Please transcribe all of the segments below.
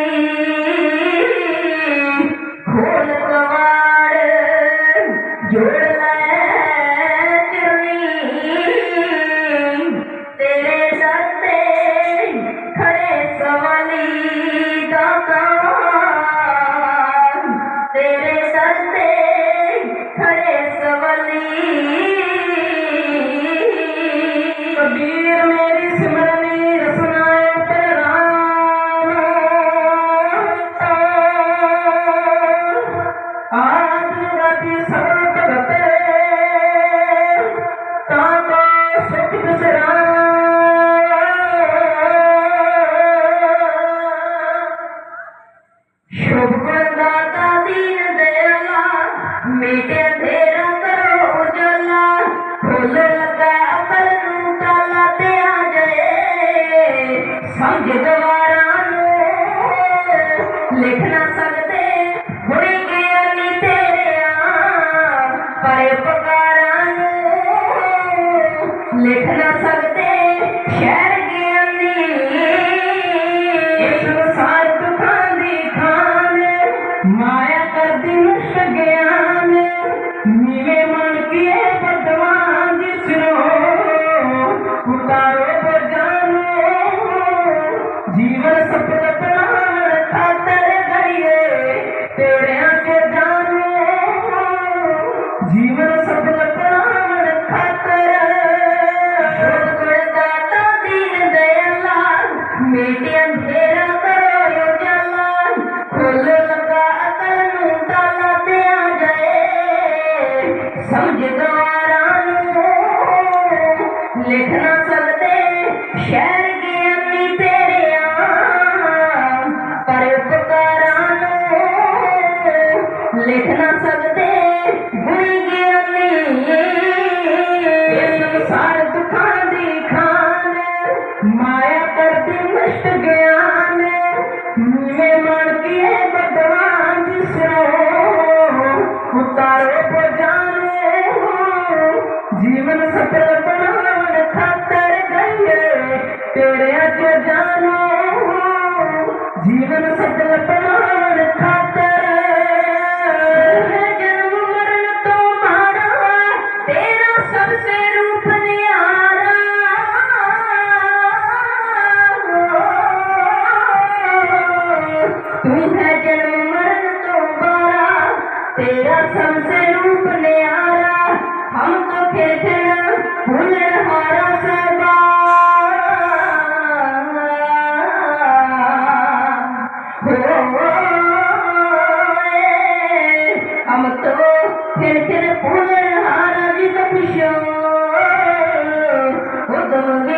Amen. लिख न सकते भूल गया संसार दुकान दी खान माया पर भी मुश्त ज्ञान ये मन की है बदवान जिसको पर जाने जीवन सफल बनाने खातर गए, तेरे आगे जानो जीवन सफल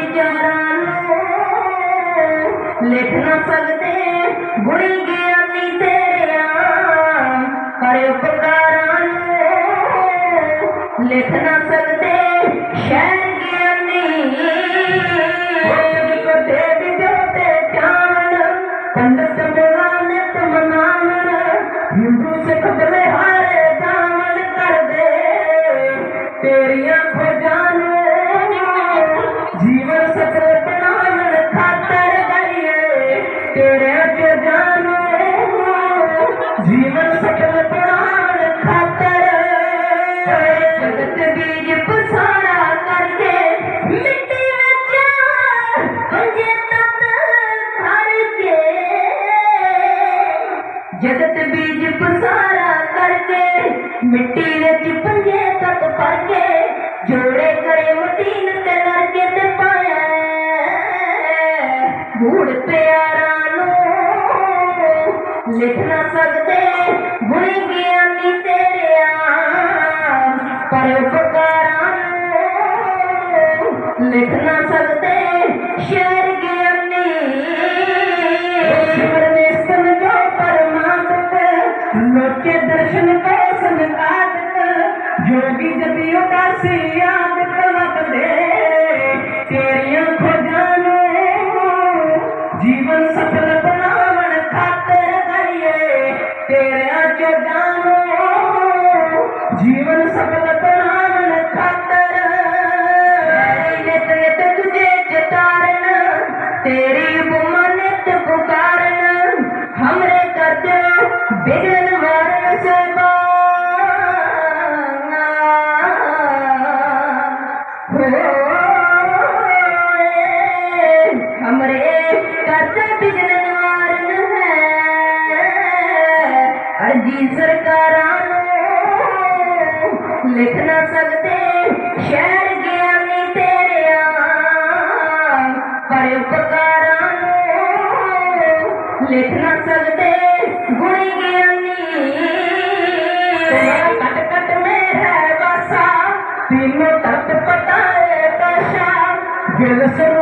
ਵਿਚਾਰਾਂ ਨੂੰ ਲਿਖ ਨਾ ਸਕਦੇ ਗੁਣੀ ਗਿਆਨੀ ਤੇਰਿਆਂ ਹਰ ਉਪਕਾਰਾਂ ਨੂੰ ਲਿਖ ਨਾ ਸਕਦੇ ਸ਼ੈ जीवन सकल प्राण खातर। जगत बीज पसारा करके मिट्टी जगत बीज पसारा करके मिट्टी विच पंजे तक भर जोड़े करे मुटीन ते लड़के ते पाया बूढ़ प्यारा लिख न सकते भूल गया मैं तेरे पर पुकारा लिख न सकते शेर की समझो परमात्म लोग दर्शन पे समझात जो भी जबियों का सियाद कलप दे तेरी बुमनित पुकारना, हमरे करते बिगन वारे से हमरे करते बिगन वारन है। अर्जी सरकार लिख ना सकते, शहर के लिख न सकते गुणी गिरनी। कटकट में है बसा, तीनों तत्व पता है गिर सुन